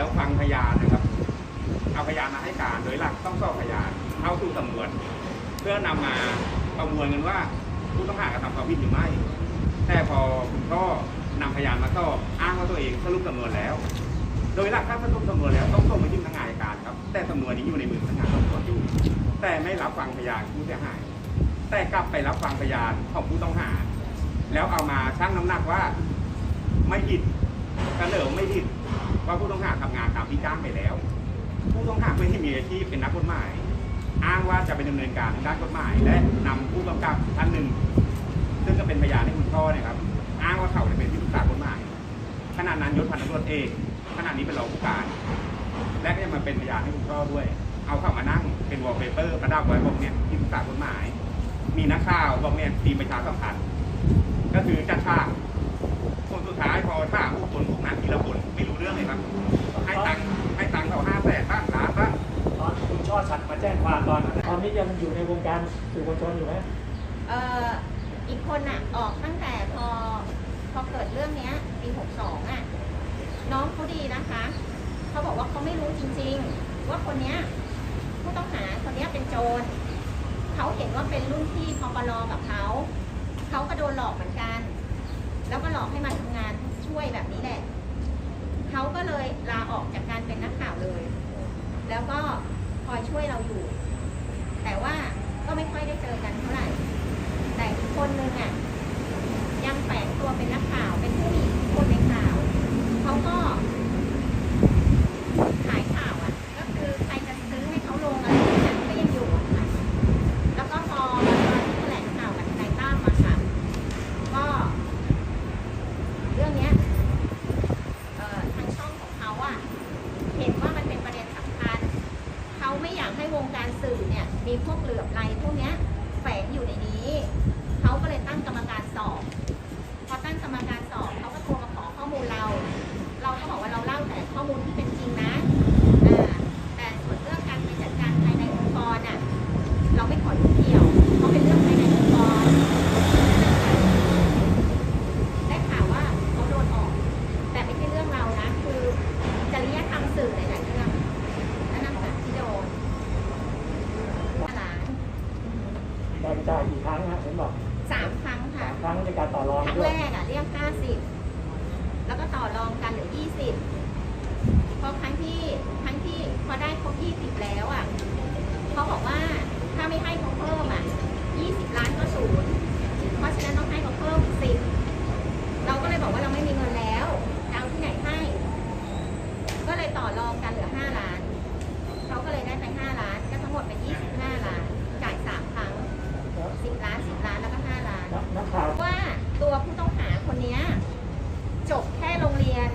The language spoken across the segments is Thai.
แล้วฟังพยานนะครับ เอาพยานมาให้การ โดยหลักต้องสอบพยานเข้าสู่ตำรวจเพื่อนำมาประมวลกันว่าผู้ต้องหากระทำความผิดหรือไม่ แต่พอคุณพ่อนำพยานมาสอบอ้างว่าตัวเองสรุปตำรวจแล้ว โดยหลักถ้าสรุปตำรวจแล้วต้องส่งไปยื่นทางอายการครับ แต่ตำรวจนี้อยู่ในมือพนักงานสอบสวนอยู่ แต่ไม่รับฟังพยานผู้เสียหาย แต่กลับไปรับฟังพยานของผู้ต้องหา แล้วเอามาชั่งน้ำหนักว่าไม่ผิดเสนอไม่ผิด ว่าผู้ต้องหาทำงานตามที่จ้างไปแล้ว ผู้ต้องหาไม่ได้มีอาชีพเป็นนักกฎหมาย อ้างว่าจะไปดำเนินการทางด้านกฎหมาย และนำผู้กำกับท่านหนึ่ง ซึ่งก็เป็นพยานให้คุณพ่อเนี่ยครับ อ้างว่าเขาเป็นที่ปรึกษากฎหมายขณะนั้นยศพันตำรวจเอกขณะนี้เป็นรองผู้การ และก็ยังมาเป็นพยานให้คุณพ่อด้วย เอาเข้ามานั่งเป็นวอลเปเปอร์ประดับไว้บอกเนี่ยที่ปรึกษากฎหมาย มีนักข่าวบอกเนี่ยทีมประชาสัมพันธ์ก็คือจัดฉาก นสุดท้ายพอถามผู้คนพวกนั้นทีละคนไม่รู้เรื่องเลยครับ ให้ตังค์ให้ตังค์เขาห้าแสนบ้างล้านบ้างตอนคุณช่อชัดมาแจ้งความตอนนั้นตอนนี้ยังอยู่ในวงการสื่อมวลชนอยู่ไหมเอ่ออีกคนอะออกตั้งแต่พอพอเกิดเรื่องเนี้ยปี62อะน้องเขาดีนะคะเขาบอกว่าเขาไม่รู้จริง ๆ ว่าคนเนี้ยผู้ต้องหาคนเนี้ยเป็นโจรเขาเห็นว่าเป็นรุ่นพี่พปลกับเขาเขาก็โดนหลอกเหมือนกัน แล้วก็หลอกให้มาทำงานช่วยแบบนี้แหละเขาก็เลยลาออกจากการเป็นนักข่าวเลย แล้วก็คอยช่วยเราอยู่ แต่ว่าก็ไม่ค่อยได้เจอกันเท่าไหร่ แต่อีกคนนึงอะยังแฝงตัวเป็นนักข่าวเป็นผู้มีคนข่าว เขาก็ขายข่าวอะ ก็คือใครจะซื้อให้เขาลงอะไรอย่างเงี้ยก็ยังอยู่อะค่ะ แล้วก็พอตอนที่แถลงข่าวกับทนายตั้มมาค่ะ ก็ เรื่องเนี้ยเอ่อทางช่องของเขาอะ เห็นว่ามันเป็นประเด็นสำคัญ เขาไม่อยากให้ วงการสื่อเนี่ยมีพวกเหลือบไรพวกเนี้ยแฝงอยู่ในนี้ เขาก็เลยตั้งกรรมการสอบ พอตั้งกรรมการสอบเขาก็โทรมาขอข้อมูลเรา เราก็บอกว่าเราเล่าแต่ข้อมูลที่เป็นจริงนะอ่าแต่ส่วนเรื่องการไปจัดการภายในองค์กรอะ เราไม่ขอยุ่งเกี่ยว เพราะเป็นเรื่องภายในองค์กร ได้ข่าวว่าเขาโดนออก แต่ไม่ใช่เรื่องเรานะ คือจริยธรรมสื่อหลายๆเรื่องนั่นนะคะที่โดนหลาน แบ่งจ่ายกี่ครั้งฮะเห็นบอกสามครั้งค่ะสามครั้งในการต่อรองครั้งด้วแรยกอะเรียกห้าสิบแล้วก็ต่อรองกันเหลือยี่สิบพอครั้งที่ครั้งที่พอได้ครบยี่สิบแล้วอะเขาบอกว่าถ้าไม่ให้เขาเพิ่มอะยี่สิบล้านก็ศูนย์เพราะฉะนั้นต้องให้เขาเพิ่มสิบเราก็เลยบอกว่าเราไม่มีเงินแล้วจะเอาที่ไหนให้ ก็เลยต่อรองกันเหลือห้าล้าน เขาก็เลยได้ไปห้าล้าน ก็ทั้งหมดเป็นยี่สิบห้าล้าน จ่ายสามครั้งสิบล้านสิบล้านแล้วก็ห้าล้าน นักข่าว ว่าตัวผู้ต้องหาคนเนี้ยจบแค่โรงเรียน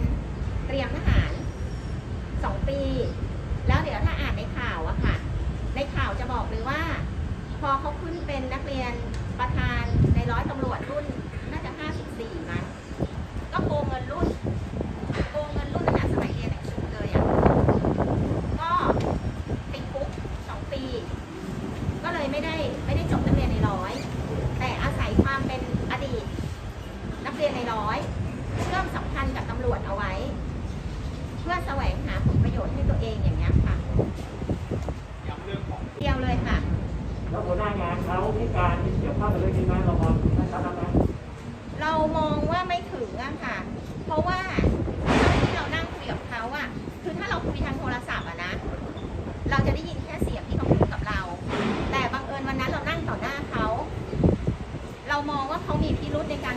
เตรียมทหารสองปี แล้วเดี๋ยวถ้าอ่านในข่าวอะค่ะ ในข่าวจะบอกเลยว่า พอ เป็นนักเรียนประธานในร้อยตำรวจรุ่นน่าจะ 54 มั้งก็โกงเงินรุ่นโกงเงินรุ่นตั้งแต่สมัยเรียนหนังสือเลยอะก็ติดคุกสองปี ก็เลยไม่ได้ไม่ได้จบนักเรียนในร้อย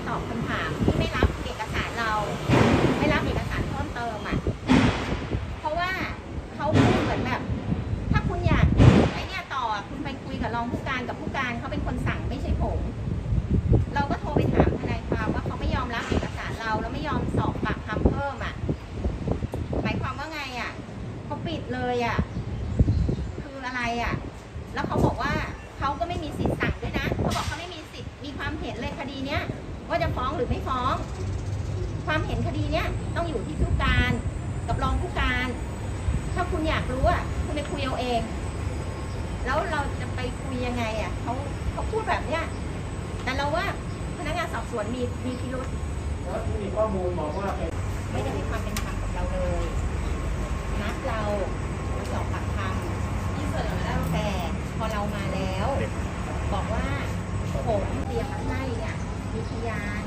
ตอบคำถามที่ไม่รับเอกสารเรา ไม่รับเอกสารเพิ่มเติมอะเพราะว่าเขาพูดเหมือนแบบ ถ้าคุณอยากไอ้เนี่ยต่อคุณไปคุยกับรองผู้การกับผู้การเขาเป็นคนสั่งไม่ใช่ผม เราก็โทรไปถามทนายความว่าเขาไม่ยอมรับเอกสารเราแล้วไม่ยอมสอบปากคำเพิ่มอะหมายความว่าไงอะเขาปิดเลยอะคืออะไรอะ แล้วเขาบอกว่าเขาก็ไม่มีสิทธิ์สั่งด้วยนะเขาบอกเขา หรือไม่ฟ้อง ความเห็นคดีเนี้ยต้องอยู่ที่ผู้การกับรองผู้การ ถ้าคุณอยากรู้อะคุณไปคุยเอาเอง แล้วเราจะไปคุยยังไงอะเขาเขาพูดแบบเนี้ยแต่เราว่าพนักงานสอบสวนมีมีพิรุษแล้วที่มีข้อมูลบอกว่าไม่ได้มีความเป็นธรรมกับเราเลยนัดเราไปสอบปากคำที่ส่วนเราแต่พอเรามาแล้ว บอกว่าผมเตรียมมาให้เนี่ยมีพยาน